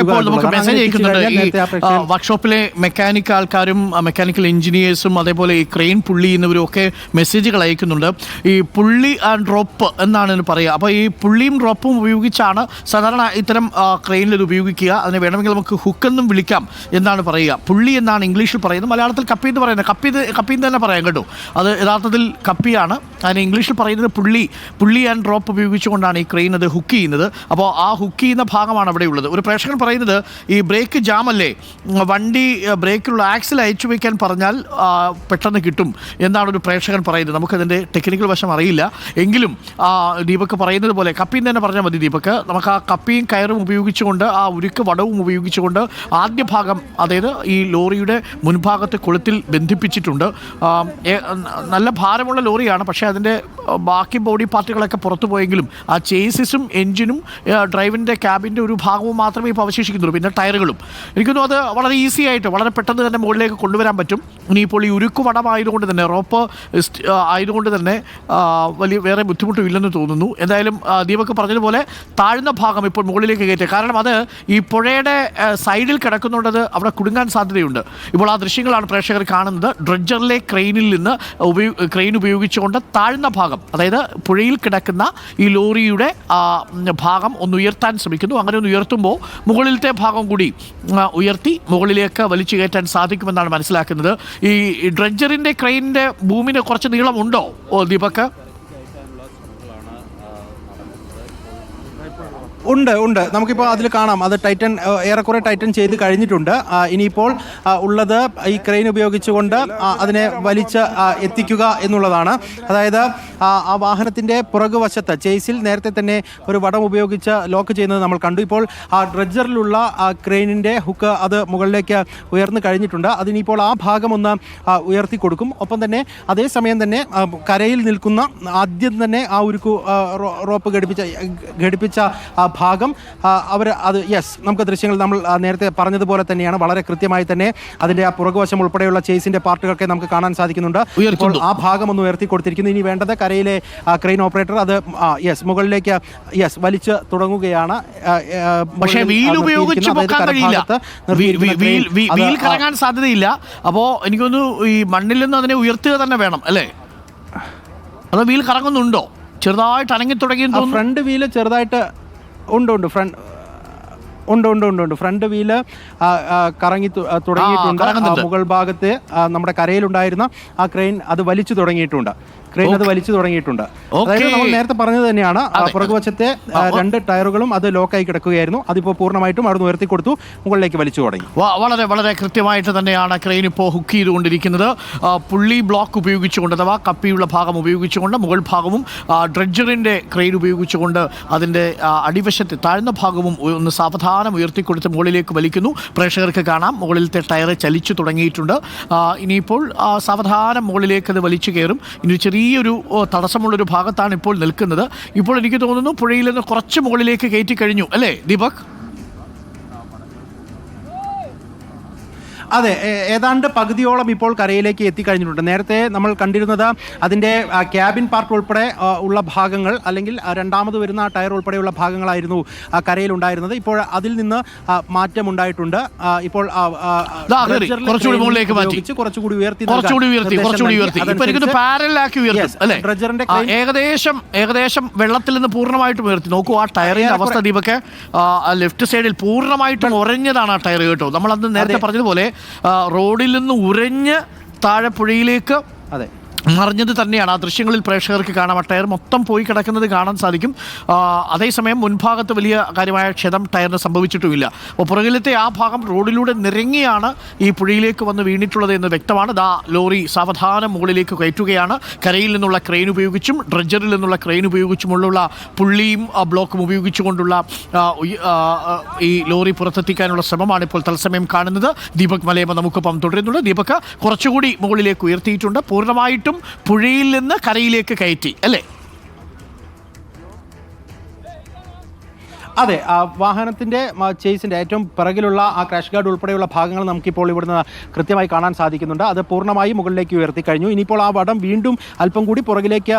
ഇപ്പോൾ നമുക്ക് മെസ്സേജ് അയക്കുന്നുണ്ട് ഈ വർക്ക്ഷോപ്പിലെ മെക്കാനിക് ആൾക്കാരും മെക്കാനിക്കൽ എഞ്ചിനീയേഴ്സും അതേപോലെ ഈ ക്രെയിൻ പുള്ളി എന്നിവരും ഒക്കെ മെസ്സേജുകൾ അയക്കുന്നുണ്ട്. ഈ പുള്ളി ആൻഡ് ഡ്രോപ്പ് എന്നാണ് ഇതിന് പറയുക. അപ്പോൾ ഈ പുള്ളിയും ഡ്രോപ്പും ഉപയോഗിച്ചാണ് സാധാരണ ഇത്തരം ക്രെയിനിൽ ഇത് ഉപയോഗിക്കുക. അതിനെ വേണമെങ്കിൽ നമുക്ക് ഹുക്ക് എന്നും വിളിക്കാം എന്നാണ് പറയുക. പുള്ളി എന്നാണ് ഇംഗ്ലീഷിൽ പറയുന്നത്. മലയാളത്തിൽ കപ്പി എന്ന് പറയുന്നത്. കപ്പി കപ്പി എന്ന് തന്നെ പറയാം കേട്ടോ. അത് യഥാർത്ഥത്തിൽ കപ്പിയാണ്. അതിന് ഇംഗ്ലീഷിൽ പറയുന്നത് പുള്ളി പുള്ളി ആൻഡ് ഡ്രോപ്പ് ഉപയോഗിച്ചുകൊണ്ടാണ് ഈ ക്രെയിൻ അത് ഹുക്ക് ചെയ്യുന്നത്. അപ്പോൾ ആ ഹുക്ക് ചെയ്യുന്ന ഭാഗമാണ് അവിടെ ഉള്ളത്. ഒരു പ്രേക്ഷകൻ പറയുന്നത് ഈ ബ്രേക്ക് ജാം അല്ലേ വണ്ടി ബ്രേക്കിലുള്ള ആക്സിൽ അയച്ചു വയ്ക്കാൻ പറഞ്ഞാൽ പെട്ടെന്ന് കിട്ടും എന്നാണ് ഒരു പ്രേക്ഷകൻ പറയുന്നത്. നമുക്കതിന്റെ ടെക്നിക്കൽ വശം അറിയില്ല. എങ്കിലും ദീപക് പറയുന്നത് പോലെ കപ്പിയും തന്നെ പറഞ്ഞാൽ മതി ദീപക്. നമുക്ക് ആ കപ്പിയും കയറും ഉപയോഗിച്ചുകൊണ്ട് ആ ഉരുക്ക് വടവും ഉപയോഗിച്ചുകൊണ്ട് ആദ്യ ഭാഗം അതായത് ഈ ലോറിയുടെ മുൻഭാഗത്തെ കൊളുത്തിൽ ബന്ധിപ്പിച്ചിട്ടുണ്ട്. നല്ല ഭാരമുള്ള ലോറിയാണ് പക്ഷേ അതിന്റെ ബാക്കി ബോഡി പാർട്ടുകളൊക്കെ പുറത്തു പോയെങ്കിലും ആ ചേസിസും എൻജിനും ഡ്രൈവിന്റെ ക്യാബിന്റെ ഒരു ഭാഗവും മാത്രമേ ഇപ്പോൾ അവശേഷിക്കുന്നുള്ളൂ. പിന്നെ ടയറുകളും. എനിക്കൊന്നും അത് വളരെ ഈസി ആയിട്ട് വളരെ പെട്ടെന്ന് തന്നെ മുകളിലേക്ക് കൊണ്ടുവരാൻ പറ്റും. ഇനിയിപ്പോൾ ഈ ഉരുക്ക് വടമായതുകൊണ്ട് തന്നെ റോപ്പ് ആയതുകൊണ്ട് തന്നെ വലിയ വേറെ ബുദ്ധിമുട്ടും ഇല്ലെന്ന് തോന്നുന്നു. എന്തായാലും ദീപക് പറഞ്ഞതുപോലെ താഴ്ന്ന ഭാഗം ഇപ്പോൾ മുകളിലേക്ക് കയറ്റുക കാരണം അത് ഈ പുഴയുടെ സൈഡിൽ കിടക്കുന്നുണ്ടത് അവിടെ കുടുങ്ങാൻ സാധ്യതയുണ്ട്. ഇപ്പോൾ ആ ദൃശ്യങ്ങളാണ് പ്രേക്ഷകർ കാണുന്നത്. ഡ്രഡ്ജറിലെ ക്രെയിനിൽ നിന്ന് ഉപയോഗ ക്രെയിൻ ഉപയോഗിച്ചുകൊണ്ട് താഴ്ന്ന ഭാഗം അതായത് പുഴയിൽ കിടക്കുന്ന ഈ ലോറിയുടെ ഭാഗം ഒന്ന് ഉയർത്താൻ ശ്രമിക്കുന്നു. അങ്ങനെ ഒന്ന് ഉയർത്തുമ്പോൾ മുകളിലത്തെ ഭാഗം കൂടി ഉയർത്തി മുകളിലേക്ക് വലിച്ചു കയറ്റാൻ സാധിക്കുമെന്നാണ് മനസ്സിലാക്കുന്നത്. ഈ ഡ്രഞ്ചറിന്റെ ക്രെയിനിന്റെ ഭൂമിന് കുറച്ച് നീളമുണ്ടോ ഓ ദീപക്? ഉണ്ട് ഉണ്ട്. നമുക്കിപ്പോൾ അതിൽ കാണാം. അത് ടൈറ്റൻ ഏറെക്കുറെ ടൈറ്റൻ ചെയ്ത് കഴിഞ്ഞിട്ടുണ്ട്. ഇനിയിപ്പോൾ ഉള്ളത് ഈ ക്രെയിൻ ഉപയോഗിച്ചുകൊണ്ട് അതിനെ വലിച്ച് എത്തിക്കുക എന്നുള്ളതാണ്. അതായത് ആ, വാഹനത്തിന്റെ പുറകുവശത്ത് ചേസിൽ നേരത്തെ തന്നെ ഒരു വടം ഉപയോഗിച്ച് ലോക്ക് ചെയ്യുന്നത് നമ്മൾ കണ്ടു. ഇപ്പോൾ ആ ഡ്രഡ്ജറിലുള്ള ക്രെയിനിന്റെ ഹുക്ക് അത് മുകളിലേക്ക് ഉയർന്നു കഴിഞ്ഞിട്ടുണ്ട്. അതിനിപ്പോൾ ആ ഭാഗം ഒന്ന് ഉയർത്തി കൊടുക്കും. ഒപ്പം തന്നെ അതേസമയം തന്നെ കരയിൽ നിൽക്കുന്ന ആദ്യം തന്നെ ആ ഒരു റോപ്പ് ഘടിപ്പിച്ച ഘടിപ്പിച്ച ഭാഗം. അവർ അത് യെസ് നമുക്ക് ദൃശ്യങ്ങൾ നമ്മൾ നേരത്തെ പറഞ്ഞതുപോലെ തന്നെയാണ്. വളരെ കൃത്യമായി തന്നെ അതിന്റെ ആ പുറകുവശം ഉൾപ്പെടെയുള്ള ചേസിന്റെ പാർട്ടുകളൊക്കെ നമുക്ക് കാണാൻ സാധിക്കുന്നുണ്ട്. ഇപ്പോൾ ആ ഭാഗം ഒന്ന് ഉയർത്തി കൊടുത്തിരിക്കുന്നു ഇനി വേണ്ടത് കരയിലെ ക്രെയിൻ ഓപ്പറേറ്റർ അത് യെസ് മുകളിലേക്ക് യെസ് വലിച്ചു തുടങ്ങുകയാണ്. പക്ഷേ വീൽ ഉപയോഗിച്ച് പൊക്കാൻ കഴിയില്ല. വീൽ കറങ്ങാൻ സാധ്യതയില്ല. അപ്പോൾ എനിക്കൊന്ന് ഈ മണ്ണിൽ നിന്ന് അതിനെ ഉയർത്തുക തന്നെ വേണം അല്ലേ? അത് വീൽ കറങ്ങുന്നുണ്ടോ? ചെറുതായിട്ട് അനങ്ങി തുടങ്ങി ഫ്രണ്ട് വീൽ ചെറുതായിട്ട് ഉണ്ട് ഉണ്ട്. ഫ്രണ്ട് ഉണ്ട് ഉണ്ട് ഉണ്ട് ഉണ്ട്. ഫ്രണ്ട് വീൽ കറങ്ങി തുടങ്ങിയിട്ടുണ്ട്. മുകൾ ഭാഗത്ത് നമ്മുടെ കരയിലുണ്ടായിരുന്ന ആ ക്രെയിൻ അത് വലിച്ചു തുടങ്ങിയിട്ടുണ്ട്. ക്രെയിൻ അത് വലിച്ചു തുടങ്ങിയിട്ടുണ്ട്. അതായത് നമ്മൾ നേരത്തെ പറഞ്ഞത് തന്നെയാണ്. പുറകുവശത്തെ രണ്ട് ടയറുകളും അത് ലോക്കായി കിടക്കുകയായിരുന്നു. അതിപ്പോൾ പൂർണമായിട്ടും അവിടെ ഉയർത്തി കൊടുത്തു. മുകളിലേക്ക് വലിച്ചു തുടങ്ങി. വളരെ വളരെ കൃത്യമായിട്ട് തന്നെയാണ് ക്രെയിൻ ഇപ്പോൾ ഹുക്ക് ചെയ്തുകൊണ്ടിരിക്കുന്നത്. പുള്ളി ബ്ലോക്ക് ഉപയോഗിച്ചുകൊണ്ട് അഥവാ കപ്പിയുള്ള ഭാഗം ഉപയോഗിച്ചുകൊണ്ട് മുകൾ ഭാഗവും ഡ്രഡ്ജറിന്റെ ഡ്രഡ്ജറിന്റെ ക്രെയിൻ ഉപയോഗിച്ചുകൊണ്ട് അതിന്റെ അടിവശത്തെ താഴ്ന്ന ഭാഗവും ഒന്ന് സാവധാനം ഉയർത്തിക്കൊടുത്ത് മുകളിലേക്ക് വലിക്കുന്നു. പ്രേക്ഷകർക്ക് കാണാം. മുകളിലത്തെ ടയർ ചലിച്ചു തുടങ്ങിയിട്ടുണ്ട്. ഇനിയിപ്പോൾ സാവധാനം മുകളിലേക്ക് അത് വലിച്ചു കയറും. ഇനി ചെറിയൊരു തടസ്സമുള്ളൊരു ഭാഗത്താണ് ഇപ്പോൾ നിൽക്കുന്നത്. ഇപ്പോൾ എനിക്ക് തോന്നുന്നു പുഴയിൽ നിന്ന് കുറച്ച് മുകളിലേക്ക് കയറ്റി കഴിഞ്ഞു. അല്ലേ ദീപക്? അതെ ഏതാണ്ട് പകുതിയോളം ഇപ്പോൾ കരയിലേക്ക് എത്തിക്കഴിഞ്ഞിട്ടുണ്ട്. നേരത്തെ നമ്മൾ കണ്ടിരുന്നത് അതിന്റെ ക്യാബിൻ പാർട്ട് ഉൾപ്പെടെ ഉള്ള ഭാഗങ്ങൾ അല്ലെങ്കിൽ രണ്ടാമത് വരുന്ന ടയർ ഉൾപ്പെടെയുള്ള ഭാഗങ്ങളായിരുന്നു കരയിലുണ്ടായിരുന്നത് ഇപ്പോൾ അതിൽ നിന്ന് മാറ്റം മാറ്റമുണ്ടായിട്ടുണ്ട് ഇപ്പോൾ കുറച്ചുകൂടി ഉയർത്തി crane- ഏകദേശം ഏകദേശം വെള്ളത്തിൽ നിന്ന് പൂർണമായിട്ടും ഉയർത്തി. നോക്കൂ ആ ടയറിന്റെ അവസ്ഥ ദീപക്ക് ലെഫ്റ്റ് സൈഡിൽ പൂർണമായിട്ടും ഉറഞ്ഞതാണ് ആ ടയർ കേട്ടോ. നമ്മൾ അന്ന് നേരത്തെ പറഞ്ഞതുപോലെ റോഡിൽ നിന്ന് ഉരഞ്ഞ് താഴെ പുഴയിലേക്ക് അതെ. മറിഞ്ഞത് തന്നെയാണ്. ആ ദൃശ്യങ്ങളിൽ പ്രേക്ഷകർക്ക് കാണാം. ആ ടയർ മൊത്തം പോയി കിടക്കുന്നത് കാണാൻ സാധിക്കും. അതേസമയം മുൻഭാഗത്ത് വലിയ കാര്യമായ ക്ഷതം ടയറിന് സംഭവിച്ചിട്ടുമില്ല. അപ്പോൾ പുറകിലത്തെ ആ ഭാഗം റോഡിലൂടെ നിരങ്ങിയാണ് ഈ പുഴയിലേക്ക് വന്ന് വീണിട്ടുള്ളത് എന്ന് വ്യക്തമാണ്. ദാ ലോറി സാവധാനം മുകളിലേക്ക് കയറ്റുകയാണ്. കരയിൽ നിന്നുള്ള ക്രെയിൻ ഉപയോഗിച്ചും ഡ്രഡ്ജറിൽ നിന്നുള്ള ക്രെയിൻ ഉപയോഗിച്ചുമുള്ള പുള്ളിയും ബ്ലോക്കും ഉപയോഗിച്ചുകൊണ്ടുള്ള ഈ ലോറി പുറത്തെത്തിക്കാനുള്ള ശ്രമമാണ് ഇപ്പോൾ തത്സമയം കാണുന്നത്. ദീപക് മലയമ്മ നമുക്കൊപ്പം തുടരുന്നുണ്ട്. ദീപക് കുറച്ചുകൂടി മുകളിലേക്ക് ഉയർത്തിയിട്ടുണ്ട്. പൂർണമായിട്ടും പുഴയിൽ നിന്ന് കരയിലേക്ക് കയറ്റി അല്ലേ? അതെ ആ, ചേസിന്റെ ഏറ്റവും പിറകിലുള്ള ആ ക്രാഷ് ഗാർഡ് ഉൾപ്പെടെയുള്ള ഭാഗങ്ങൾ നമുക്കിപ്പോൾ ഇവിടുന്ന് കൃത്യമായി കാണാൻ സാധിക്കുന്നുണ്ട്. അത് പൂർണമായി മുകളിലേക്ക് ഉയർത്തി കഴിഞ്ഞു. ഇനിയിപ്പോൾ ആ വടം വീണ്ടും അല്പം കൂടി പുറകിലേക്ക്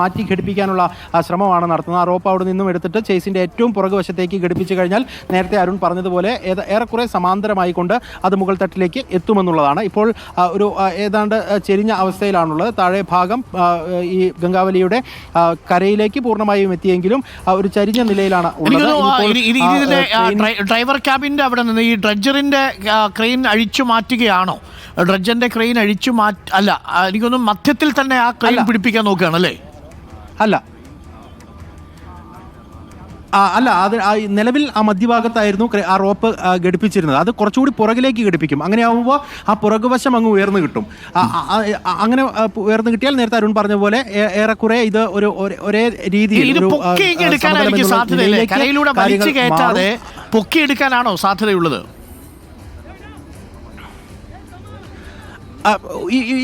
മാറ്റി ഘടിപ്പിക്കാനുള്ള ശ്രമമാണ് നടത്തുന്നത്. ആ റോപ്പ് അവിടെ നിന്നും എടുത്തിട്ട് ചേസിന്റെ ഏറ്റവും പുറകു വശത്തേക്ക് ഘടിപ്പിച്ചു കഴിഞ്ഞാൽ നേരത്തെ അരുൺ പറഞ്ഞതുപോലെ ഏറെക്കുറെ സമാന്തരമായി കൊണ്ട് അത് മുകൾ തട്ടിലേക്ക് എത്തുമെന്നുള്ളതാണ്. ഇപ്പോൾ ഒരു ഏതാണ്ട് ചെരിഞ്ഞ അവസ്ഥയിലാണുള്ളത്. താഴെ ഭാഗം ഈ ഗംഗാവലിയുടെ കരയിലേക്ക് പൂർണമായും എത്തിയെങ്കിലും ഒരു ചരിഞ്ഞ നിലയിലാണ് ഉള്ളത് ഇതിന്റെ ഡ്രൈവർ ക്യാബിന്റെ അവിടെ നിന്ന് ഈ ഡ്രഡ്ജറിന്റെ ക്രെയിൻ അഴിച്ചു മാറ്റുകയാണോ? ഡ്രഡ്ജറിന്റെ ക്രെയിൻ അഴിച്ചു മാറ്റ അല്ല എനിക്കൊന്നും മധ്യത്തിൽ തന്നെ ആ ക്രെയിൻ പിടിപ്പിക്കാൻ നോക്കുകയാണ് അല്ലേ. അല്ല അത് നിലവിൽ ആ മധ്യഭാഗത്തായിരുന്നു ആ റോപ്പ് ഘടിപ്പിച്ചിരുന്നത്. അത് കുറച്ചുകൂടി പുറകിലേക്ക് ഘടിപ്പിക്കും. അങ്ങനെ ആകുമ്പോൾ ആ പുറകുവശം അങ്ങ് ഉയർന്നു കിട്ടും. അങ്ങനെ ഉയർന്നു കിട്ടിയാൽ നേരത്തെ അരുൺ പറഞ്ഞ പോലെ ഏറെക്കുറെ ഇത് ഒരു ഒരേ- രീതിയിൽ ഇത് ഒരു, ആ, പൊക്കി ആ, എടുക്കാനായിരിക്കും സമതലം എന്നുള്ള സാധ്യതയില്ലേ നിലയിലേക്ക് കരയിലൂടെ വലിച്ചു കാര്യങ്ങൾ കയറ്റാതെ മാറും. പൊക്കി എടുക്കാനാണോ സാധ്യതയുള്ളത്?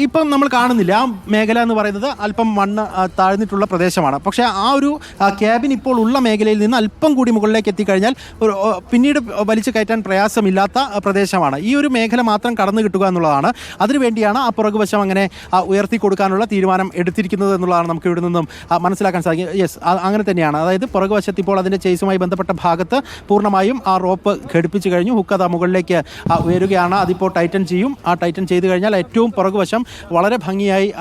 ഇപ്പം നമ്മൾ കാണുന്നില്ല. ആ മേഖല എന്ന് പറയുന്നത് അല്പം മണ്ണ് താഴ്ന്നിട്ടുള്ള പ്രദേശമാണ്. പക്ഷേ ആ ഒരു ക്യാബിൻ ഇപ്പോൾ ഉള്ള മേഖലയിൽ നിന്ന് അല്പം കൂടി മുകളിലേക്ക് എത്തിക്കഴിഞ്ഞാൽ ഒരു പിന്നീട് വലിച്ചു കയറ്റാൻ പ്രയാസമില്ലാത്ത പ്രദേശമാണ്. ഈ ഒരു മേഖല മാത്രം കടന്നു കിട്ടുക എന്നുള്ളതാണ്. അതിനുവേണ്ടിയാണ് ആ പുറകുവശം അങ്ങനെ ഉയർത്തി കൊടുക്കാനുള്ള തീരുമാനം എടുത്തിരിക്കുന്നത് എന്നുള്ളതാണ് നമുക്ക് ഇവിടെ നിന്നും മനസ്സിലാക്കാൻ സാധിക്കും. യെസ് അങ്ങനെ തന്നെയാണ്. അതായത് പുറകുവശത്ത് ഇപ്പോൾ അതിന്റെ ചേസുമായി ബന്ധപ്പെട്ട ഭാഗത്ത് പൂർണമായും ആ റോപ്പ് ഘടിപ്പിച്ചു കഴിഞ്ഞു. ഹുക്ക് മുകളിലേക്ക് ഉയരുകയാണ്. അതിപ്പോൾ ടൈറ്റൻ ചെയ്യും. ആ ടൈറ്റൻ ചെയ്തു കഴിഞ്ഞാൽ ഏറ്റവും പുറകുവശം വളരെ ഭംഗിയായി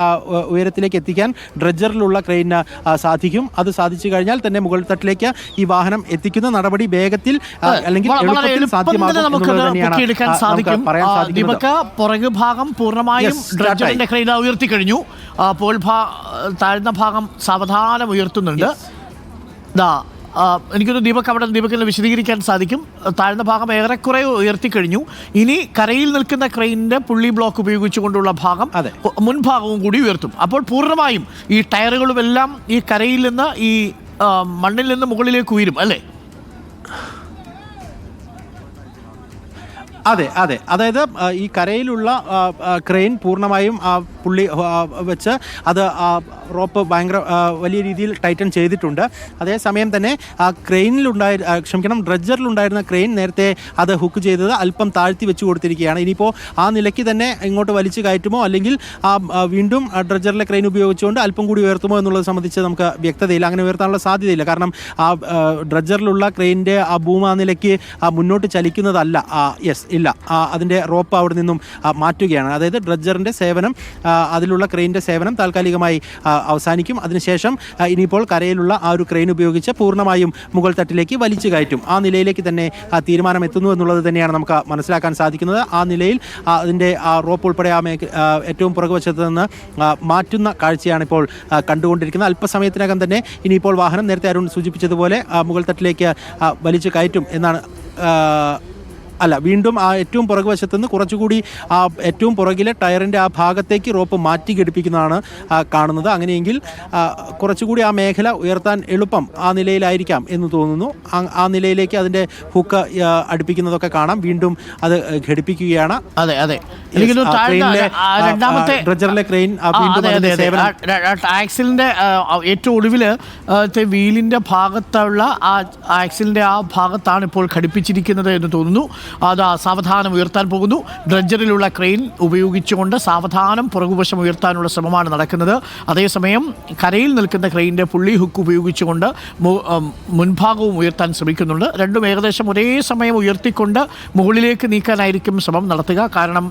ഉയരത്തിലേക്ക് എത്തിക്കാൻ ഡ്രഡ്ജറിലുള്ള ക്രെയിനിന് സാധിക്കും. അത് സാധിച്ചു കഴിഞ്ഞാൽ തന്നെ മുകൾ തട്ടിലേക്ക് ഈ വാഹനം എത്തിക്കുന്ന നടപടി വേഗത്തിൽ അല്ലെങ്കിൽ എളുപ്പത്തിൽ സാധ്യമാകും സാധിക്കും. പറയാൻ പുറകു ഭാഗം പൂർണമായും ഡ്രഡ്ജറിന്റെ. ക്രെയിൻ ഉയർത്തി കഴിഞ്ഞു അപ്പോൾ ഭാ- താഴ്ന്ന ഭാഗം സാവധാനം ഉയർത്തുന്നുണ്ട്. ദാ എനിക്കൊന്ന് ദീപക് അവിടെ ദീപക്കിന് വിശദീകരിക്കാൻ സാധിക്കും. താഴ്ന്ന ഭാഗം ഏറെക്കുറെ ഉയർത്തി കഴിഞ്ഞു ഇനി കരയിൽ നിൽക്കുന്ന ക്രെയിനിന്റെ പുള്ളി ബ്ലോക്ക് ഉപയോഗിച്ചുകൊണ്ടുള്ള ഭാഗം അതെ. മുൻഭാഗവും കൂടി ഉയർത്തും. അപ്പോൾ പൂർണമായും ഈ ടയറുകളുമെല്ലാം ഈ കരയിൽ നിന്ന് ഈ മണ്ണിൽ നിന്ന് മുകളിലേക്ക് ഉയരും അല്ലേ? അതെ അതെ. അതായത് ഈ കരയിലുള്ള ക്രെയിൻ പൂർണമായും പുള്ളി വെച്ച് അത് റോപ്പ് ഭയങ്കര വലിയ രീതിയിൽ ടൈറ്റൻ ചെയ്തിട്ടുണ്ട്. അതേസമയം തന്നെ ആ ക്രെയിനിലുണ്ടായി ക്ഷമിക്കണം ഡ്രഡ്ജറിലുണ്ടായിരുന്ന ക്രെയിൻ നേരത്തെ അത് ഹുക്ക് ചെയ്തത് അല്പം താഴ്ത്തി വെച്ച് കൊടുത്തിരിക്കുകയാണ്. ഇനിയിപ്പോൾ ആ നിലയ്ക്ക് തന്നെ ഇങ്ങോട്ട് വലിച്ചു കയറ്റുമോ അല്ലെങ്കിൽ ആ വീണ്ടും ഡ്രഡ്ജറിലെ ക്രെയിൻ ഉപയോഗിച്ചുകൊണ്ട് അല്പം കൂടി ഉയർത്തുമോ എന്നുള്ളത് സംബന്ധിച്ച് നമുക്ക് വ്യക്തതയില്ല. അങ്ങനെ ഉയർത്താനുള്ള സാധ്യതയില്ല. കാരണം ആ ഡ്രഡ്ജറിലുള്ള ക്രെയിനിന്റെ ആ ഭൂമ നിലയ്ക്ക് ആ, മുന്നോട്ട് ചലിക്കുന്നതല്ല ആ യെസ് ഇല്ല. അതിന്റെ റോപ്പ് അവിടെ നിന്നും മാറ്റുകയാണ്. അതായത് ഡ്രഡ്ജറിന്റെ സേവനം അതിലുള്ള ക്രെയിനിന്റെ സേവനം താൽക്കാലികമായി അവസാനിക്കും. അതിനുശേഷം ഇനിയിപ്പോൾ കരയിലുള്ള ആ ഒരു ക്രെയിൻ ഉപയോഗിച്ച് പൂർണമായും മുകൾ തട്ടിലേക്ക് വലിച്ചു കയറ്റും. ആ നിലയിലേക്ക് തന്നെ തീരുമാനം എത്തുന്നു എന്നുള്ളത് തന്നെയാണ് നമുക്ക് മനസ്സിലാക്കാൻ സാധിക്കുന്നത്. ആ നിലയിൽ അതിന്റെ ആ റോപ്പ് ഉൾപ്പെടെ ആ മേഖ ഏറ്റവും പുറകുവശത്ത് നിന്ന് മാറ്റുന്ന കാഴ്ചയാണ് ഇപ്പോൾ കണ്ടുകൊണ്ടിരിക്കുന്നത്. അല്പസമയത്തിനകം തന്നെ ഇനിയിപ്പോൾ വാഹനം നേരത്തെ അരുൺ സൂചിപ്പിച്ചതുപോലെ മുകൾ തട്ടിലേക്ക് വലിച്ചു കയറ്റും എന്നാണ് അല്ല വീണ്ടും ആ ഏറ്റവും പുറകുവശത്ത് നിന്ന് കുറച്ചുകൂടി ആ ഏറ്റവും പുറകിലെ ടയറിന്റെ ആ ഭാഗത്തേക്ക് റോപ്പ് മാറ്റി ഘടിപ്പിക്കുന്നതാണ് കാണുന്നത്. അങ്ങനെയെങ്കിൽ കുറച്ചുകൂടി ആ മേഖല ഉയർത്താൻ എളുപ്പം ആ നിലയിലായിരിക്കാം എന്ന് തോന്നുന്നു. ആ- നിലയിലേക്ക് അതിന്റെ ഹുക്ക് അടുപ്പിക്കുന്നതൊക്കെ കാണാം. വീണ്ടും അത് ഘടിപ്പിക്കുകയാണ്. അതെ അതെ. ക്രെയിൻ ആ, ഏറ്റവും ഒടുവിൽ വീലിന്റെ ഭാഗത്തുള്ള ആ ആക്സിലിന്റെ ആ ഭാഗത്താണ് ഇപ്പോൾ ഘടിപ്പിച്ചിരിക്കുന്നത് എന്ന് തോന്നുന്നു. അത് സാവധാനം ഉയർത്താൻ പോകുന്നു. ഡ്രഡ്ജറിലുള്ള ക്രെയിൻ ഉപയോഗിച്ചുകൊണ്ട് സാവധാനം പുറകുവശം ഉയർത്താനുള്ള ശ്രമമാണ് നടക്കുന്നത്. അതേസമയം കരയിൽ നിൽക്കുന്ന ക്രെയിനിന്റെ പുള്ളി ഹുക്ക് ഉപയോഗിച്ചുകൊണ്ട് മുൻഭാഗവും ഉയർത്താൻ ശ്രമിക്കുന്നുണ്ട്. രണ്ടും ഏകദേശം ഒരേ സമയം ഉയർത്തിക്കൊണ്ട് മുകളിലേക്ക് നീക്കാനായിരിക്കും ശ്രമം നടത്തുക. കാരണം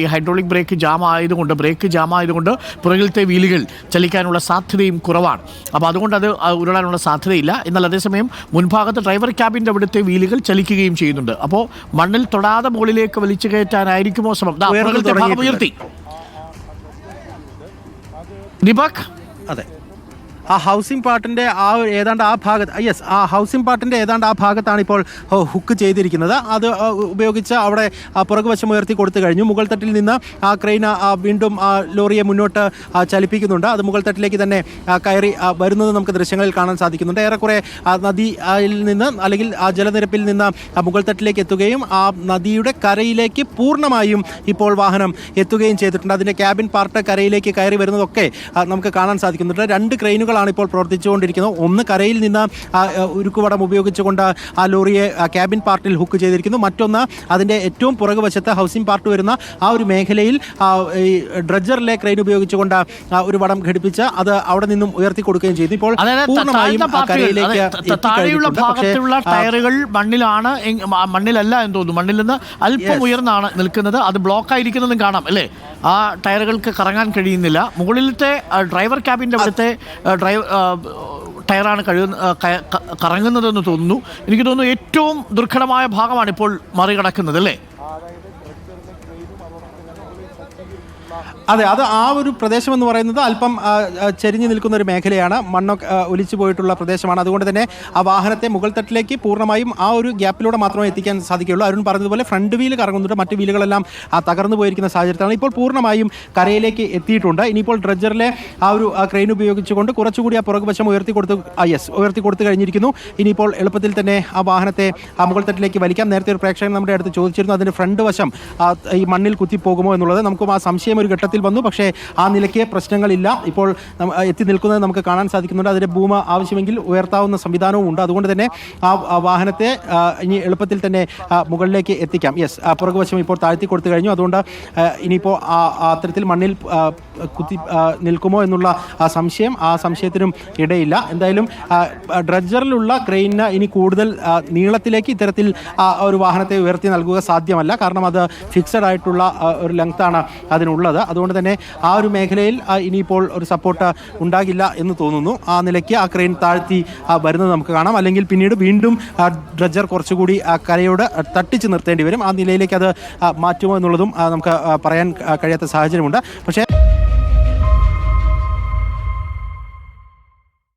ഈ ഹൈഡ്രോളിക് ബ്രേക്ക് ജാം ആയതുകൊണ്ട് ബ്രേക്ക് ജാം ആയതുകൊണ്ട് പുറകിലത്തെ വീലുകൾ ചലിക്കാനുള്ള സാധ്യതയും കുറവാണ്. അപ്പോൾ അതുകൊണ്ട് അത് ഉരുളാനുള്ള സാധ്യതയില്ല. എന്നാൽ അതേസമയം മുൻഭാഗത്ത് ഡ്രൈവർ ക്യാബിന്റെ അവിടുത്തെ വീലുകൾ ചലിക്കുകയും ചെയ്യുന്നുണ്ട്. അപ്പോൾ മണ്ണിൽ തൊടാതെ മുകളിലേക്ക് വലിച്ചു കയറ്റാനായിരിക്കുമോ ശ്രമം? ഉയർത്തി. ദീപക് അതെ. ആ ഹൗസിംഗ് പാർട്ടിന്റെ ആ ഏതാണ്ട് ആ ഭാഗത്ത് യെസ് ആ ഹൗസിംഗ് പാർട്ടിന്റെ ഏതാണ്ട് ആ ഭാഗത്താണ് ഇപ്പോൾ ഹുക്ക് ചെയ്തിരിക്കുന്നത്. അത് ഉപയോഗിച്ച് അവിടെ പുറകു പുറകുവശം ഉയർത്തി കൊടുത്തു കഴിഞ്ഞു. മുകൾ തട്ടിൽ നിന്ന് ആ ക്രെയിൻ വീണ്ടും ആ ലോറിയെ മുന്നോട്ട് ചലിപ്പിക്കുന്നുണ്ട്. അത് മുകൾ തട്ടിലേക്ക് തന്നെ കയറി വരുന്നത് നമുക്ക് ദൃശ്യങ്ങളിൽ കാണാൻ സാധിക്കുന്നുണ്ട്. ഏറെക്കുറെ നദിയിൽ നിന്ന് അല്ലെങ്കിൽ ആ ജലനിരപ്പിൽ നിന്ന് മുകൾ തട്ടിലേക്ക് എത്തുകയും ആ നദിയുടെ കരയിലേക്ക് പൂർണമായും ഇപ്പോൾ വാഹനം എത്തുകയും ചെയ്തിട്ടുണ്ട്. അതിന്റെ ക്യാബിൻ പാർട്ട് കരയിലേക്ക് കയറി വരുന്നതൊക്കെ നമുക്ക് കാണാൻ സാധിക്കുന്നുണ്ട്. രണ്ട് ക്രെയിനുകൾ ക്രെയിനുകളാണ് ഇപ്പോൾ പ്രവർത്തിച്ചുകൊണ്ടിരിക്കുന്നത്. ഒന്ന് കരയിൽ നിന്ന് ഉരുക്കുവടം ഉപയോഗിച്ചുകൊണ്ട് ആ ലോറിയെ ക്യാബിൻ പാർട്ടിൽ ഹുക്ക് ചെയ്തിരിക്കുന്നു. മറ്റൊന്ന് അതിന്റെ ഏറ്റവും പുറകു വശത്ത് ഹൗസിംഗ് പാർട്ട് വരുന്ന ആ ഒരു മേഖലയിൽ ഈ ഡ്രഡ്ജറിലെ ക്രെയിൻ ഉപയോഗിച്ചുകൊണ്ട് ഒരു വടം ഘടിപ്പിച്ച് അത് അവിടെ നിന്നും ഉയർത്തി കൊടുക്കുകയും ചെയ്തു. ഇപ്പോൾ പൂർണമായും കരയിലേക്ക് താഴെയുള്ള ഭാഗത്തുള്ള ടയറുകൾ മണ്ണിലാണ് മണ്ണിലല്ല എന്ന് തോന്നുന്നു. മണ്ണിൽ നിന്ന് അല്പം ഉയർന്നാണ് നിൽക്കുന്നത്. അത് ബ്ലോക്ക് ആയിരിക്കുന്നതും കാണാം അല്ലേ? ആ ടയറുകൾക്ക് കറങ്ങാൻ കഴിയുന്നില്ല. മുകളിലത്തെ ഡ്രൈവർ ക്യാബിന്റെ അവിടുത്തെ ഡ്രൈവ് ടയറാണ് കഴിയുന്ന കറങ്ങുന്നതെന്ന് തോന്നുന്നു. എനിക്ക് തോന്നുന്നു ഏറ്റവും ദുർഘടമായ ഭാഗമാണ് ഇപ്പോൾ മറികടക്കുന്നത് അല്ലേ? അതെ അത് ആ ഒരു പ്രദേശം എന്ന് പറയുന്നത് അല്പം ചെരിഞ്ഞു നിൽക്കുന്ന ഒരു മേഖലയാണ്. മണ്ണൊക്കെ ഒലിച്ചു പോയിട്ടുള്ള പ്രദേശമാണ്. അതുകൊണ്ട് തന്നെ ആ വാഹനത്തെ മുകൾ തട്ടിലേക്ക് പൂർണമായും ആ ഒരു ഗ്യാപ്പിലൂടെ മാത്രമേ എത്തിക്കാൻ സാധിക്കുകയുള്ളൂ. അരുൺ പറഞ്ഞതുപോലെ ഫ്രണ്ട് വീൽ കറങ്ങുന്നുണ്ട്. മറ്റു വീലുകളെല്ലാം തകർന്നു പോയിരിക്കുന്ന സാഹചര്യത്തിലാണ്. ഇപ്പോൾ പൂർണമായും കരയിലേക്ക് എത്തിയിട്ടുണ്ട്. ഇനിയിപ്പോൾ ഡ്രഡ്ജറിലെ ആ ഒരു ക്രെയിൻ ഉപയോഗിച്ചുകൊണ്ട് കുറച്ചുകൂടി ആ പുറകുവശം ഉയർത്തി കൊടുത്ത് യെസ് ഉയർത്തി കൊടുത്തു കഴിഞ്ഞിരിക്കുന്നു. ഇനിയിപ്പോൾ എളുപ്പത്തിൽ തന്നെ ആ വാഹനത്തെ ആ മുകൾ തട്ടിലേക്ക് വലിക്കാം. നേരത്തെ ഒരു പ്രേക്ഷകൻ നമ്മുടെ അടുത്ത് ചോദിച്ചിരുന്നു അതിന്റെ ഫ്രണ്ട് വശം ഈ മണ്ണിൽ കുത്തിപ്പോകുമോ എന്നുള്ളത്. നമുക്കും ആ സംശയം ഒരു ഘട്ടത്തിൽ വന്നു. പക്ഷേ ആ നിലയ്ക്ക് പ്രശ്നങ്ങളില്ല. ഇപ്പോൾ എത്തി നിൽക്കുന്നത് നമുക്ക് കാണാൻ സാധിക്കുന്നുണ്ട്. അതിന്റെ ഭൂമ ആവശ്യമെങ്കിൽ ഉയർത്താവുന്ന സംവിധാനവും ഉണ്ട്. അതുകൊണ്ട് തന്നെ ആ വാഹനത്തെ ഇനി എളുപ്പത്തിൽ തന്നെ മുകളിലേക്ക് എത്തിക്കാം. യെസ് പുറകുവശം ഇപ്പോൾ താഴ്ത്തി കൊടുത്തു കഴിഞ്ഞു. അതുകൊണ്ട് ഇനിയിപ്പോൾ ആ അത്തരത്തിൽ മണ്ണിൽ കുത്തി നിൽക്കുമോ എന്നുള്ള ആ സംശയം ആ സംശയത്തിനും ഇടയില്ല. എന്തായാലും ഡ്രഡ്ജറിലുള്ള ക്രെയിനിന് ഇനി കൂടുതൽ നീളത്തിലേക്ക് ഇത്തരത്തിൽ ഒരു വാഹനത്തെ ഉയർത്തി നൽകുക സാധ്യമല്ല. കാരണം അത് ഫിക്സഡ് ആയിട്ടുള്ള ഒരു ലെങ്ത്താണ് അതിനുള്ളത്. അതുകൊണ്ട് തന്നെ ആ ഒരു മേഖലയിൽ ഇനിയിപ്പോൾ ഒരു സപ്പോർട്ട് ഉണ്ടാകില്ല എന്ന് തോന്നുന്നു. ആ നിലയ്ക്ക് ആ ക്രെയിൻ താഴ്ത്തി വരുന്നത് നമുക്ക് കാണാം. അല്ലെങ്കിൽ പിന്നീട് വീണ്ടും ഡ്രജർ കുറച്ചുകൂടി ആ കരയോട് തട്ടിച്ച് നിർത്തേണ്ടി വരും. ആ നിലയിലേക്ക് അത് മാറ്റുമോ എന്നുള്ളതും നമുക്ക് പറയാൻ കഴിയാത്ത സാഹചര്യമുണ്ട്. പക്ഷേ